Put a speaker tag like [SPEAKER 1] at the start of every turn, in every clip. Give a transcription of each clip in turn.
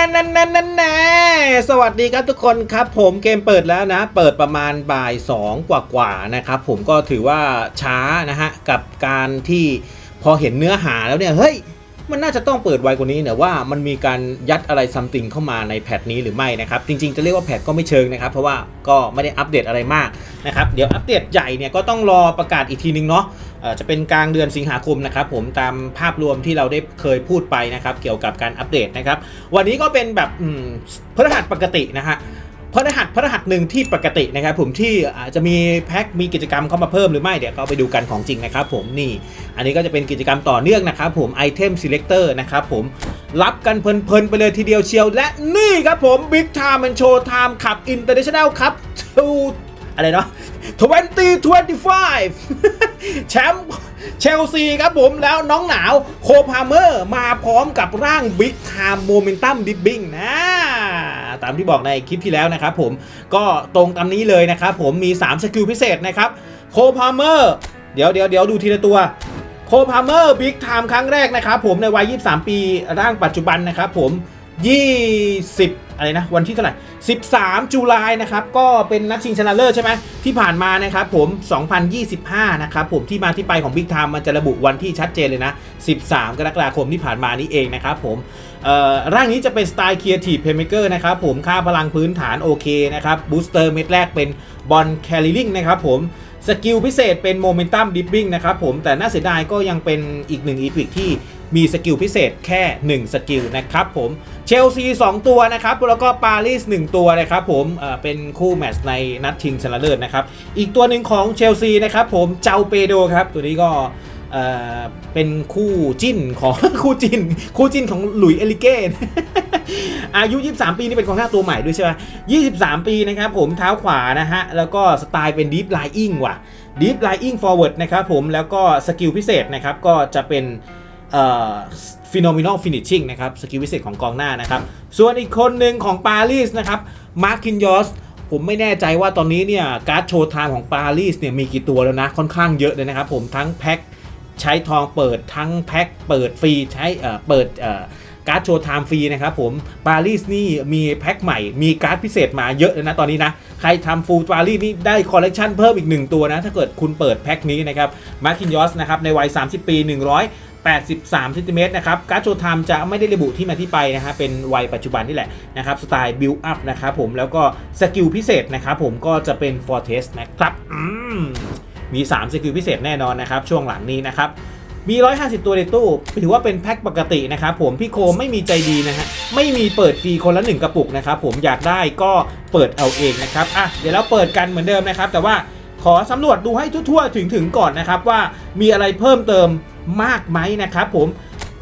[SPEAKER 1] น่แน่แน่แน่แน่สวัสดีครับทุกคนครับ ผมเกมเปิดแล้วนะ เปิดประมาณบ่าย2กว่ากว่านะครับผมก็ถือว่าช้านะฮะ กับการที่พอเห็นเนื้อหาแล้วเนี่ยเฮ้ยมันน่าจะต้องเปิดไวกว่านี้เนี่ยว่ามันมีการยัดอะไรซัมติงเข้ามาในแพทนี้หรือไม่นะครับ จริงๆจะเรียกว่าแพทก็ไม่เชิงนะครับ เพราะว่าก็ไม่ได้อัปเดตอะไรมากนะครับ เดี๋ยวอัปเดตใหญ่เนี่ยก็ต้องรอประกาศอีกทีนึงเนาะ จะเป็นกลางเดือนสิงหาคมนะครับผมตามภาพรวมที่เราได้เคยพูดไปนะครับ เกี่ยวกับการอัปเดตนะครับ วันนี้ก็เป็นแบบพฤหัสปกตินะฮะพฤหัสพฤหัสหนึ่งที่ปกตินะครับผมที่อาจจะมีแพ็คมีกิจกรรมเข้ามาเพิ่มหรือไม่เดี๋ยวก็ไปดูกันของจริงนะครับผมนี่ อันนี้ก็จะเป็นกิจกรรมต่อเนื่องนะครับผมไอเทม selector นะครับผมรับกันเพลินๆไปเลยทีเดียวเชียว และนี่ครับผม Big Time and Show Time ขับ International ครับ2 อะไรเนาะ2025 แชมป์เชลซีครับผมแล้วน้องหนาวโคพาเมอร์มาพร้อมกับร่างบิ๊กไทม์โมเมนตัมดิบบิ้งนะตามที่บอกในคลิปที่แล้วนะครับผมก็ตรงตามนี้เลยนะครับผมมี 3 สกิลพิเศษนะครับโคพาเมอร์เดี๋ยวเดี๋ยวเดี๋ยวดูทีละตัวโคพาเมอร์บิ๊กไทม์ครั้งแรกนะครับผมในวัย 23 ปีร่างปัจจุบันนะครับผม 20 อะไรนะ วันที่เท่าไหร่ 13 จุลายนะครับ ก็เป็นนัดชิงชนะเลิศใช่ไหมที่ผ่านมานะครับผม 2025 นะครับผมที่มาที่ไปของ Big Time มันจะระบุวันที่ชัดเจนเลยนะ 13 กรกฎาคมที่ผ่านมานี้เองนะครับผมเอ่อร่างนี้จะเป็นสไตล์ Creative Playmaker นะครับผมค่าพลังพื้นฐานโอเคนะครับบูสเตอร์เม็ดแรกเป็นบอลแคลิลิงนะครับผมสกิลพิเศษเป็นโมเมนตัมดิปปิ้งนะครับผมแต่น่าเสียดายก็ยังเป็นอีกหนึ่งอีพิกที่ มีสกิลพิเศษแค่ 1 สกิลนะครับผมเชลซี 2 ตัวนะครับ แล้วก็ปารีส 1 ตัวนะครับผมเเป็นคู่แมตช์ในนัดชิงชนะเลิศนะครับ อีกตัวหนึ่งของเชลซีนะครับผมเจ้าเปโดครับ ตัวนี้ก็เออเป็นคู่จิ้นของคู่จิ้น คู่จิ้นของหลุยส์เอลิเก้อายุ 23 ปีนี่เป็นกองหน้าตัวใหม่ด้วยใช่ไหม23 ปีนะครับผมเท้าขวานะฮะ แล้วก็สไตล์เป็น Deep Lying ว่ะ Deep Lying Forward นะครับผมแล้วก็สกิลพิเศษนะครับก็จะเป็น ฟิโนมิโนฟินิชชิ่งนะครับสกิลวิเศษของกองหน้านะครับ ส่วนอีกคนหนึ่งของปารีสนะครับมาร์คินยอสผมไม่แน่ใจว่าตอนนี้เนี่ยการ์ดโชว์ไทม์ของปารีสเนี่ยมีกี่ตัวแล้วนะ ค่อนข้างเยอะเลยนะครับผมทั้งแพ็คใช้ทองเปิดทั้งแพ็คเปิดฟรีใช้เอ่อเปิดเอ่อการ์ดโชว์ไทม์ฟรีนะครับผมปารีสนี่มีแพ็คใหม่มีการ์ดพิเศษมาเยอะเลยนะตอนนี้นะ ใครทำฟูลปารีสนี่ได้คอลเลกชันเพิ่มอีก 1 ตัวนะ ถ้าเกิดคุณเปิดแพ็คนี้นะครับมาร์คินยอสนะครับในวัย 30 ปี 100 83ซนติเมตรนะครับการ์ดโชว์ไทม์จะไม่ได้ระบุที่มาที่ไปนะฮะเป็นวัยปัจจุบันนี่แหละนะครับสไตล์บิลอัพนะครับผมแล้วก็สกิลพิเศษนะครับผมก็จะเป็น Fortress นะครับมี3สกิลพิเศษแน่นอนนะครับช่วงหลังนี้นะครับมี 150 ตัวในตู้ถือว่าเป็นแพ็คปกตินะครับผมพี่โคไม่มีใจดีนะฮะไม่มีเปิดฟรีคนละ 1 กระปุกนะครับผมอยากได้ก็เปิดเอาเองนะครับอะเดี๋ยวเราเปิดกันเหมือนเดิมนะครับแต่ว่าขอสำรวจดูให้ทั่วๆถึงถึงก่อนนะครับว่ามีอะไรเพิ่มเติม มากไหมนะครับผม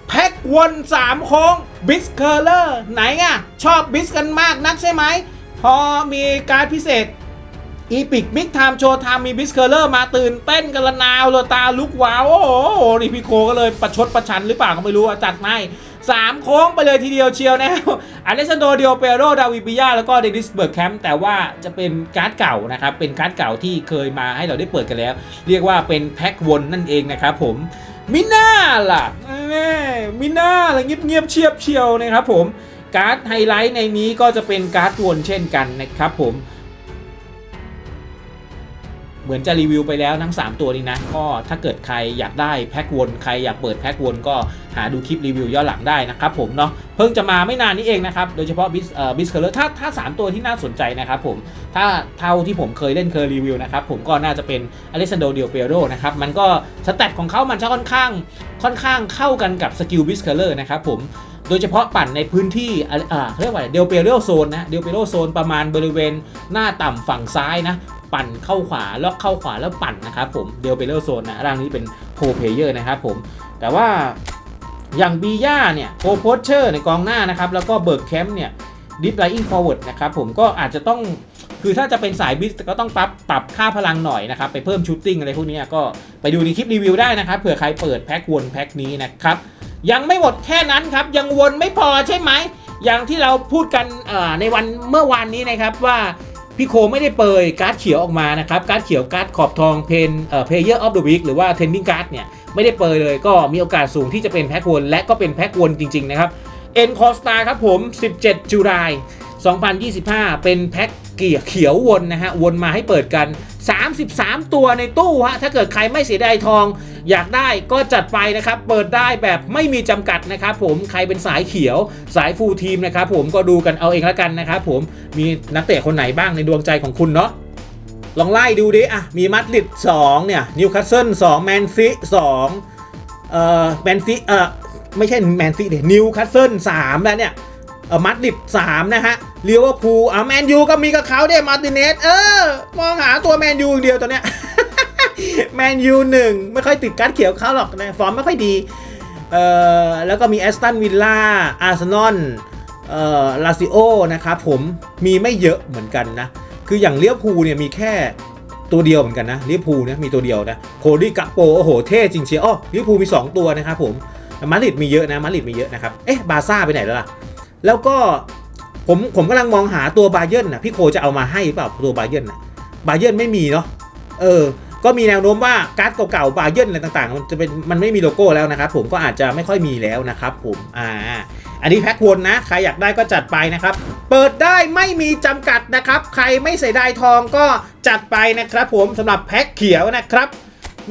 [SPEAKER 1] แพ็ควน3โค้งบิสเคอร์เลอร์ไหนอะชอบบิสกันมากนักใช่ไหม พอมีการพิเศษอีพิกบิ๊กไทม์โชว์ไทม์มีบิสเคอร์เลอร์มาตื่นเต้นกันละนาวเลยตาลุกว้าว โอ้โห นี่พี่โคก็เลยประชดประชันหรือเปล่าก็ไม่รู้จัดให้สามโค้งไปเลยทีเดียวเชียวแนวอเลสซานโดเดียวเปโรดาวิปิยาแล้วก็เดนิสเบิร์กแคมป์แต่ว่าจะเป็นการ์ดเก่านะครับ เป็นการ์ดเก่าที่เคยมาให้เราได้เปิดกันแล้ว เรียกว่าเป็นแพ็ควนนั่นเองนะครับผม มิน่าล่ะแม่มิน่าล่ะเงียบเงียบๆเชียบเชียวนะครับผมการ์ดไฮไลท์ในนี้ก็จะเป็นการ์ดวนเช่นกันนะครับผม เหมือนจะรีวิวไปแล้วทั้ง 3 ตัวนี้นะ ก็ถ้าเกิดใครอยากได้แพ็ควนใครอยากเปิดแพ็ควนก็หาดูคลิปรีวิวย้อนหลังได้นะครับผมเนาะเพิ่งจะมาไม่นานนี้เองนะครับ โดยเฉพาะบิสเอ่อบิสเคอร์ถ้าถ้า 3 ตัวที่น่าสนใจนะครับผมถ้าเท่าที่ผมเคยเล่นเคยรีวิวนะครับผมก็น่าจะเป็นอเลสซานโดเดียเปโรนะครับมันก็สแตทของเขามันจะค่อนข้างค่อนข้างเข้ากันกับสกิลบิสเคอร์นะครับผมโดยเฉพาะปั่นในพื้นที่อ่าเรียกว่าเดลเปโรโซนนะเดลเปโรโซนประมาณบริเวณหน้าต่ำฝั่งซ้ายนะ ปั่นเข้าขวาล็อกเข้าขวาแล้วปั่นนะครับผมเดลเปโรโซนนะร่างนี้เป็นโ r เพเยอร์นะครับผมแต่ว่าอย่างบีย่าเนี่ยโ r โพสเชอร์ในกองหน้านะครับแล้วก็เบิร์กแคมป์เนี่ยดิฟไลอิงฟอร์เวิร์ดนะครับผมก็อาจจะต้องคือถ้าจะเป็นสายบิสก็ต้องปรับปรับค่าพลังหน่อยนะครับ ไปเพิ่มชูตติ้งอะไรพวกนี้ก็ไปดูในคลิปรีวิวได้นะครับเผื่อใครเปิดแพ็ควนแพ็คนี้นะครับ ยังไม่หมดแค่นั้นครับ ยังวนไม่พอใช่ไหม อย่างที่เราพูดกันในวันเมื่อวานนี้นะครับว่า พี่โคไม่ได้เปิดการ์ดเขียวออกมานะครับ การ์ดเขียวการ์ดขอบทองเพนเอ่อเพลเยอร์ออฟเดอะวีคหรือว่าเทนนิงการ์ดเนี่ยไม่ได้เปิดเลยก็มีโอกาสสูงที่จะเป็นแพ็ควนและก็เป็นแพ็ควนจริงๆนะครับเอ็นคอสตาครับผม 17จุลาย2025 เป็นแพ็คเกียร์เขียววนนะฮะวนมาให้เปิดกัน 33 ตัวในตู้ฮะถ้าเกิดใครไม่เสียดายทอง อยากได้ก็จัดไปนะครับ เปิดได้แบบไม่มีจำกัดนะครับผมใครเป็นสายเขียว สายฟูลทีมนะครับผมก็ดูกันเอาเองล้วกันนะครับผมมีนักเตะคนไหนบ้างในดวงใจของคุณเนาะลองไล่ดูดิอะมีมัดริด2เนี่ยนิวคาสเซิล2แมนซี2เอ่อแมนซีเอ่อไม่ใช่แมนซีเดนิวคาสเซิล3แล้วเนี่ย มัดริด3นะฮะเลียวพูอะแมนยูก็มีกับเขาเด้มาร์ติเนสเออ มองหาตัวแมนยูอย่างเดียวตอนเนี้ยแมนยูหนึ่งไม่ค่อยติดการดเขียวเขาหรอกนะฟอร์มไม่ค่อยดีเอ่อแล้วก็มีแอสตันวิลล่าอาร์เซนอลเอ่อลาซิโอนะครับผมมีไม่เยอะเหมือนกันนะ คืออย่างเลี้ยวภูเนี่ยมีแค่ตัวเดียวเหมือนกันนะเลียวภูลเนี่ยมีตัวเดียวนะโคดี้กัปโปโอ้โหเท่จริงเชียวอ๋อเลียวภูลมี 2 ตัวนะครับผมมาดริดมีเยอะนะมาดริดมีเยอะนะครับเอ๊ะบาซ่าไปไหนแล้วล่ะ แล้วก็ผมผมกำลังมองหาตัวบาเยิร์นนะพี่โคจะเอามาให้หรือเปล่าตัวบาเยิร์นนะบาเยิร์นไม่มีเนาะเออ ก็มีแนวโน้มว่าการ์ดเก่าๆบาเยิร์นอะไรต่างๆ มันจะเป็นมันไม่มีโลโก้แล้วนะครับผมก็อาจจะไม่ค่อยมีแล้วนะครับผมอ่าอันนี้แพ็ควนนะ ใครอยากได้ก็จัดไปนะครับ เปิดได้ไม่มีจำกัดนะครับ ใครไม่เสียดายทองก็จัดไปนะครับ ผมสำหรับแพ็คเขียวนะครับ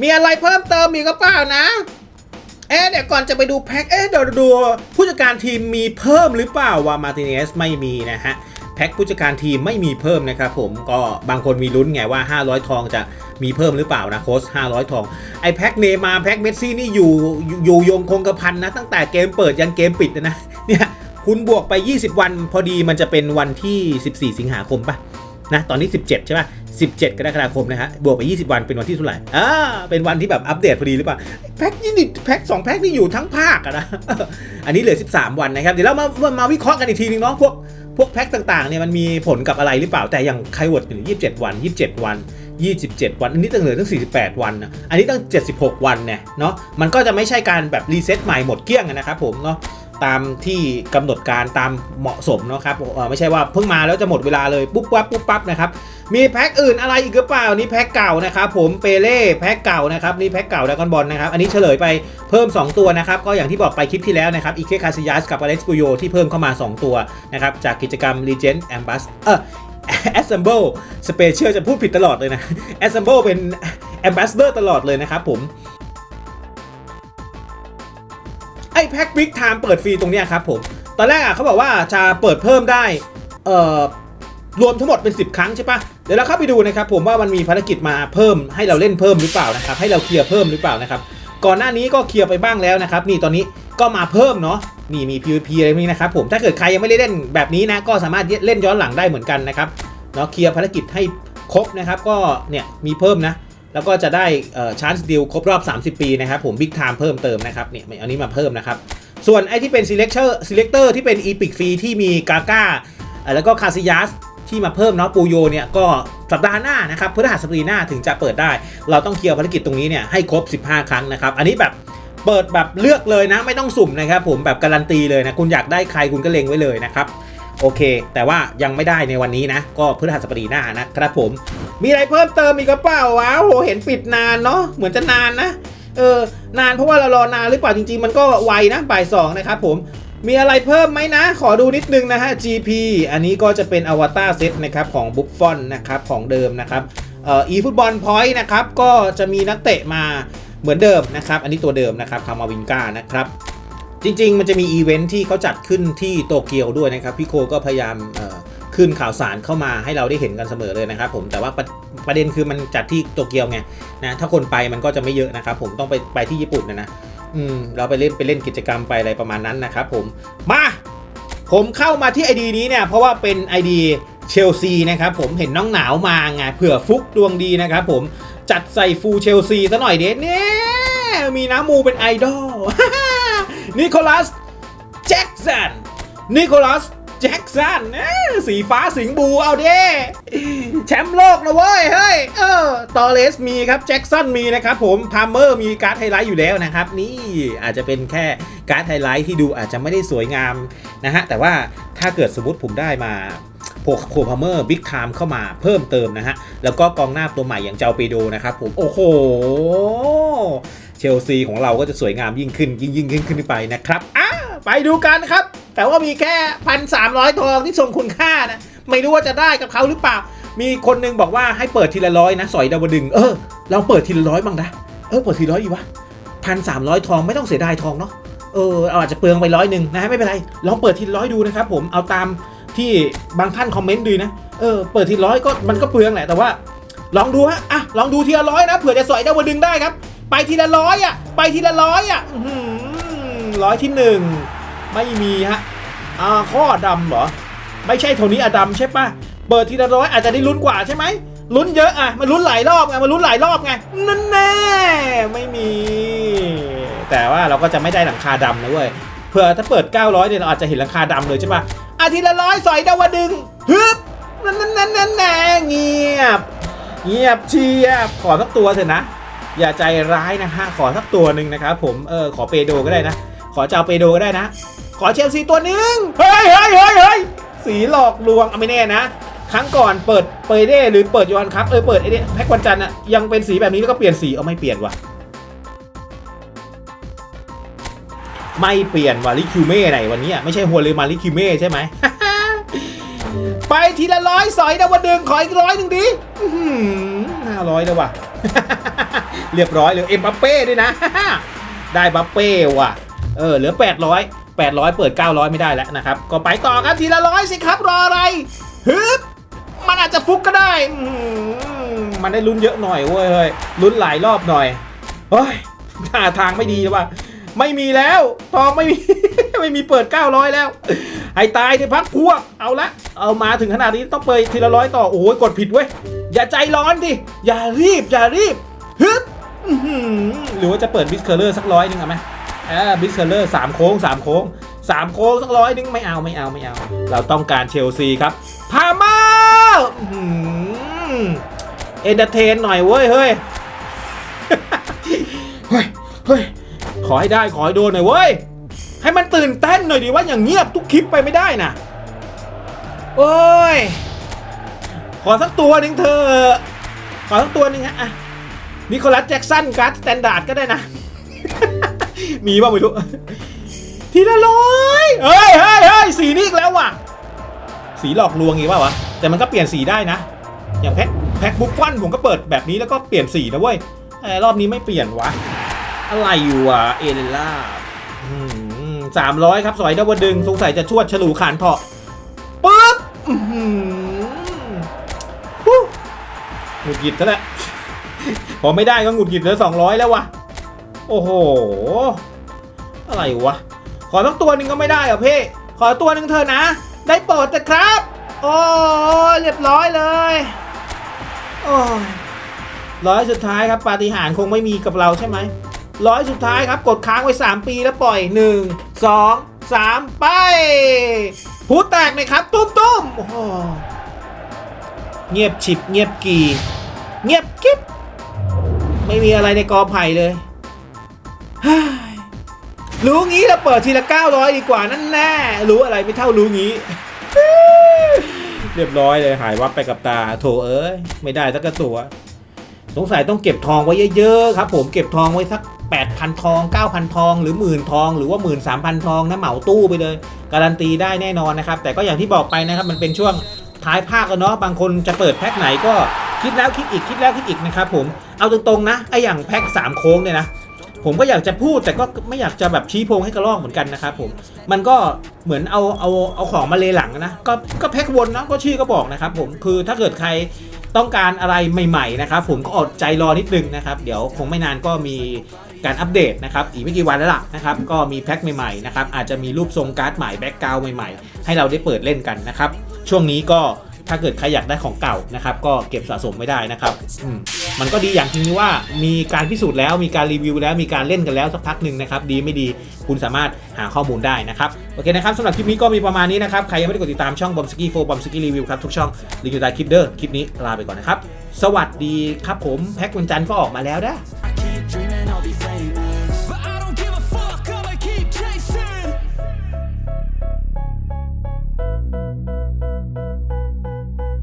[SPEAKER 1] มีอะไรเพิ่มเติมอีกก็เปล่านะ เอ๊ะเดี๋ยวก่อนจะไปดูแพ็คเอ๊ะเดี๋ยวดูผู้จัดการทีมมีเพิ่มหรือเปล่าวามาติเนสไม่มีนะฮะแพ็คผู้จัดการทีมไม่มีเพิ่มนะครับผมก็บางคนมีลุ้นไงว่า 500 ทองจะมีเพิ่มหรือเปล่านะโค้ช500 ทอง ไอแพ็คเนมาแพ็คเมสซี่นี่อยู่อยู่ยงคงกระพันนะตั้งแต่เกมเปิดยันเกมปิดนะนะเนี่ยคุณบวกไป 20 วันพอดีมันจะเป็นวันที่ 14 สิงหาคมปะ นะตอนนี้ 17 ใช่ปะ17 กรกฎาคมนะฮะบวกไป 20 วันเป็นวันที่เท่าไหร่อ่าเป็นวันที่แบบอัปเดตพอดีหรือเปล่าแพ็คนี่นี่แพ็คสองแพ็คนี่อยู่ทั้งภาคนะอันนี้เหลือ 13 วันนะครับเดี๋ยวเรามามาวิเคราะห์กันอีกทีนึงเนาะพวกพวกแพ็คต่างๆเนี่ยมันมีผลกับอะไรหรือเปล่าแต่อย่างไคเวิร์ดอยู่27 วัน 27 วัน 27 วันอันนี้ตั้งเหลือตั้ง 48 วันนะอันนี้ตั้ง 76 วันเนี่ยเนาะมันก็จะไม่ใช่การแบบรีเซ็ตใหม่หมดเกลี้ยงนะครับผมเนาะ ตามที่กำหนดการตามเหมาะสมนะครับไม่ใช่ว่าเพิ่งมาแล้วจะหมดเวลาเลยปุ๊บปั๊บปุ๊บปั๊บนะครับมีแพ็คอื่นอะไรอีกหรือเปล่านี่แพ็คเก่านะครับผมเปเล่แพ็คเก่านะครับนี่แพ็คเก่าดากอนบอลนะครับอันนี้เฉลยไปเพิ่ม 2 ตัวนะครับก็อย่างที่บอกไปคลิปที่แล้วนะครับอีเคคาซิยัสกับอเล็กซ์ปูโยที่เพิ่มเข้ามา 2 ตัวนะครับจากกิจกรรม Legend Ambas เออ Assemble Special จะพูดผิดตลอดเลยนะ Assemble เป็น Ambassador ตลอดเลยนะครับผม อ้แพ็คบิ๊กไทม์เปิดฟรีตรงเนี้ยครับผม ตอนแรกอะเขาบอกว่าจะเปิดเพิ่มได้เอ่อรวมทั้งหมดเป็น 10 ครั้งใช่ปะเดี๋ยวเราเข้าไปดูนะครับผมว่ามันมีภารกิจมาเพิ่มให้เราเล่นเพิ่มหรือเปล่านะครับ ให้เราเคลียร์เพิ่มหรือเปล่านะครับ ก่อนหน้านี้ก็เคลียร์ไปบ้างแล้วนะครับ นี่ตอนนี้ก็มาเพิ่มเนาะ นี่มี PVP อะไรพวกนี้นะครับผม ถ้าเกิดใครยังไม่ได้เล่นแบบนี้นะ ก็สามารถเล่นย้อนหลังได้เหมือนกันนะครับ เนาะเคลียร์ภารกิจให้ครบนะครับ ก็เนี่ยมีเพิ่มนะ แล้วก็จะได้ชาร์จดีลครบรอบ 30 ปีนะครับผม Big Time เพิ่มเติมนะครับเนี่ยอันนี้มาเพิ่มนะครับ ส่วนไอ้ที่เป็น selector selector ที่เป็น epic ฟรีที่มีกาก้าแล้วก็คาซิยัสที่มาเพิ่มเนาะปูโยเนี่ยก็สัปดาห์หน้านะครับพฤหัสบดีหน้าถึงจะเปิดได้ เราต้องเคลียร์ภารกิจตรงนี้เนี่ยให้ครบ 15 ครั้งนะครับ อันนี้แบบเปิดแบบเลือกเลยนะไม่ต้องสุ่มนะครับผมแบบการันตีเลยนะคุณอยากได้ใครคุณก็เล็งไว้เลยนะครับ โอเค แต่ว่ายังไม่ได้ในวันนี้นะ ก็พฤหัสบดีหน้านะครับผม มีอะไรเพิ่มเติมอีกกระเป๋าวะโหเห็นปิดนานเนาะเหมือนจะนานนะเออนานเพราะว่าเรารอนานหรือเปล่าจริง ๆ มันก็ไวนะบ่ายสองนะครับผมมีอะไรเพิ่มไหมนะ ขอดูนิดนึงนะฮะ GP อันนี้ก็จะเป็นอวตารเซตนะครับของบุฟฟอนนะครับของเดิมนะครับเอ่อ eFootball Point นะครับก็จะมีนักเตะมาเหมือนเดิมนะครับ อันนี้ตัวเดิมนะครับคามาวินกานะครับ จริง ๆ มันจะมีอีเวนท์ที่เขาจัดขึ้นที่โตเกียวด้วยนะครับ พี่โคก็พยายามขึ้นข่าวสารเข้ามาให้เราได้เห็นกันเสมอเลยนะครับผมแต่ว่าประประเด็นคือมันจัดที่โตเกียวไงนะถ้าคนไปมันก็จะไม่เยอะนะครับผมต้องไปไปที่ญี่ปุ่นนะนะอืมเราไปเล่นไปเล่นกิจกรรมไปอะไรประมาณนั้นนะครับผมมาผมเข้ามาที่ ID นี้เนี่ยเพราะว่าเป็น ID เชลซีนะครับผมเห็นน้องหนาวมาไงเผื่อฟุกดวงดีนะครับผมจัดใส่ฟูลเชลซีซะหน่อยเด็ดเนี่ยมีน้ำมูเป็นไอดอล นิโคลัสแจ็กสันนิโคลัสแจ็กสันเอ้ยสีฟ้าสิงบูเอาเด้แชมป์โลกนะเว้ยเฮ้ยเออตอเลสมีครับแจ็กสันมีนะครับผมพาร์เมอร์มีการ์ดไฮไลท์อยู่แล้วนะครับ นี่อาจจะเป็นแค่การ์ดไฮไลท์ที่ดูอาจจะไม่ได้สวยงามนะฮะแต่ว่าถ้าเกิดสมมติผมได้มาโคโคพาร์เมอร์บิ๊กไทม์เข้ามาเพิ่มเติมนะฮะ แล้วก็กองหน้าตัวใหม่อย่างเจ้าเปโดนะครับผม โอ้โห เชลซีของเราก็จะสวยงามยิ่งขึ้นยิ่งยิ่งขึ้นขึ้นไปนะครับอะไปดูกันครับ แต่ว่ามีแค่พันสามร้อยทองที่ทรงคุณค่านะไม่รู้ว่าจะได้กับเขาหรือเปล่า มีคนหนึงบอกว่าให้เปิดทีละร้อยนะ สอยดาวดึง เออ เราเปิดทีละร้อยบ้างนะเออเปิดทีละร้อยดีวะพันสามร้อยทองไม่ต้องเสียดายทองเนาะเออเอาอาจจะเปลืองไปร้อยหนึ่งนะไม่เป็นไรลองเปิดทีละร้อยดูนะครับผมเอาตามที่บางท่านคอมเมนต์ดูนะเออเปิดทีละร้อยก็มันก็เปลืองแหละแต่ว่า ลองดูฮะอะลองดูทีละร้อยนะเผื่อจะสอยดาวดึงได้ครับ ไปทีละร้อยอะ ไปทีละร้อยอะร้อยที่หนึ่งไม่มีฮะอ่าข้อดำเหรอ ไม่ใช่โทนี้อดัมใช่ปะเปิดทีละร้อยอาจจะได้ลุ้นกว่าใช่ไหมลุ้นเยอะอะมันลุ้นหลายรอบไงมันลุ้นหลายรอบไงนั่นแน่ไม่มี แต่ว่าเราก็จะไม่ได้หลังคาดำนะเว้ยเผื่อถ้าเปิด 900เนี่ยเราอาจจะเห็นหลังคาดำเลยใช่ปะอาทีละร้อยสอยดาวดึงฮึบนั่นนั่นนั่นนั่นแน่เงียบ เงียบเชียบขอสักตัวเถอะนะ อย่าใจร้ายนะฮะขอสักตัวหนึ่งนะครับผมเออขอเปโดก็ได้นะ ขอเจ้าเปโดก็ได้นะ ขอเชลซีตัวหนึ่งเฮ้ยเฮ้ยเฮ้ยเฮ้ยสีหลอกลวงเอาไม่แน่นะครั้งก่อนเปิดเปเด้หรือเปิดยอนครับเออเปิดไอเด้แพ็กวันจันทร์อะยังเป็นสีแบบนี้แล้วก็เปลี่ยนสีเอาไม่เปลี่ยนว่ะไม่เปลี่ยนว่ะลิคิวเม่ไหนวันนี้อะไม่ใช่หัวเรือมาลิคิวเม่ใช่ไหมไปทีละร้อยสอยนะวันเดิมขออีกร้อยหนึ่งดิห้าร้อยแล้วว่ะ เรียบร้อยเลยเอ็มบัปเป้ด้วยนะ ได้บัปเป้ว่ะ เออเหลือ 800 800 เปิด 900 ไม่ได้แล้วนะครับ ก็ไปต่อครับทีละร้อยสิครับรออะไรฮึบมันอาจจะฟุกก็ได้ มันได้ลุ้นเยอะหน่อยเว้ยเฮ้ยลุ้นหลายรอบหน่อยเฮ้ยท่าทางไม่ดีเลยว่ะไม่มีแล้วทองไม่มี ไม่มีเปิด 900 แล้ว ให้ตายในพักพวก เอาละ เอามาถึงขนาดนี้ต้องเปิดทีละร้อยต่อ โอ้ยกดผิดเว้ย อย่าใจร้อนดิ อย่ารีบ อย่ารีบ ฮึบหรือว่าจะเปิดบิสเคอร์เลอร์สักร้อยหนึ่งเอาไหมอ่บิสเคอร์เลอร์สามโค้งสามโค้งสามโค้งสักร้อยหนึ่งไม่เอาไม่เอาไม่เอา เราต้องการเชลซีครับ พามาเอนเตอร์เทนหน่อยเว้ยเฮ้ย เฮ้ย ขอให้ได้ขอให้โดนหน่อยเว้ย ให้มันตื่นเต้นหน่อยดิว่าอย่างเงียบทุกคลิปไปไม่ได้นะโอ้ย ขอสักตัวหนึ่งเธอ ขอสักตัวหนึ่งฮะอะนิโคลัสแจ็กสันการ์ดสแตนดาร์ดก็ได้นะ มีบ้างไม่รู้ ทีละร้อยเฮ้ยเฮ้ยเฮ้ยสีนี้อีกแล้วว่ะ สีหลอกลวงอีกเปล่าวะ แต่มันก็เปลี่ยนสีได้นะ อย่างแพ็คแพ็คบุ๊กฟันผมก็เปิดแบบนี้แล้วก็เปลี่ยนสีนะเว้ยแต่รอบนี้ไม่เปลี่ยนวะ อะไรอยู่อะ เอเลล่าสาม ร้อยครับสอยดาวดึงสงสัยจะชวดฉลูขานเพาะปึ๊บหงุดหงิดซะแล้วพอไม่ได้ก็หงุดหงิดเลือสองร้อยแล้ววะโอ้โห อะไรวะ ขอสักตัวหนึ่งก็ไม่ได้เหรอเพ่ขอตัวหนึ่งเถอะนะ ได้โปรดแต่ครับ โอ้เรียบร้อยเลยโอ้ยร้อยสุดท้ายครับปาฏิหาริย์คงไม่มีกับเราใช่ไหม ร้อยสุดท้ายครับกดค้างไว้ 3 ปีแล้วปล่อย 1 2 3 ไปหูแตกเลยครับ ตุ้มตุ้มโอ้โหเงียบฉิบเงียบกีเงียบกิ๊บไม่มีอะไรในกอไผ่เลยฮ้ยรู้งี้เราเปิดทีละ 900 ดีกว่านั่นแน่รู้อะไรไม่เท่ารู้งี้ เรียบร้อยเลยหายวับไปกับตาโถเอ้ยไม่ได้สักตัว สงสัยต้องเก็บทองไว้เยอะๆครับ ผมเก็บทองไว้สัก 8,000 ทอง 9,000 ทอง หรือหมื่นทอง หรือว่า13,000ทองนะเหมาตู้ไปเลย การันตีได้แน่นอนนะครับ แต่ก็อย่างที่บอกไปนะครับ มันเป็นช่วงท้ายภาคแล้วเนาะ บางคนจะเปิดแพ็คไหนก็คิดแล้วคิดอีกคิดแล้วคิดอีกนะครับผม เอาตรงๆนะ ไออย่างแพ็ค3โค้งเนี่ยนะ ผมก็อยากจะพูดแต่ก็ไม่อยากจะแบบชี้โพงให้กระรอกเหมือนกันนะครับผม มันก็เหมือนเอาเอาเอาของมาเลหลังนะ ก็ก็แพ็ควนนะก็ชื่อก็บอกนะครับผม คือถ้าเกิดใครต้องการอะไรใหม่ๆนะครับผมก็อดใจรอนิดนึงนะครับ เดี๋ยวคงไม่นานก็มี การอัปเดตนะครับอีกไม่กี่วันแล้วล่ะนะครับก็มีแพ็คใหม่ๆนะครับอาจจะมีรูปทรงการ์ดใหม่แบ็กกราวใหม่ๆ ให้เราได้เปิดเล่นกันนะครับช่วงนี้ก็ถ้าเกิดใครอยากได้ของเก่านะครับก็เก็บสะสมไม่ได้นะครับอืมมันก็ดีอย่างจริงที่ว่ามีการพิสูจน์แล้วมีการรีวิวแล้วมีการเล่นกันแล้วสักพักหนึ่งนะครับดีไม่ดีคุณสามารถหาข้อมูลได้นะครับโอเคนะครับสำหรับคลิปนี้ก็มีประมาณนี้นะครับใครยังไม่ได้กดติดตามช่องบอมสกี้โฟบอมสกี้รีวิวครับทุกช่องรีวิวใต้คลิปเด้อคลิปนี้ลาไปก่อนนะครับสวัสดีครับผมแพ็ควันจันทร์ก็ออกมาแล้วนะ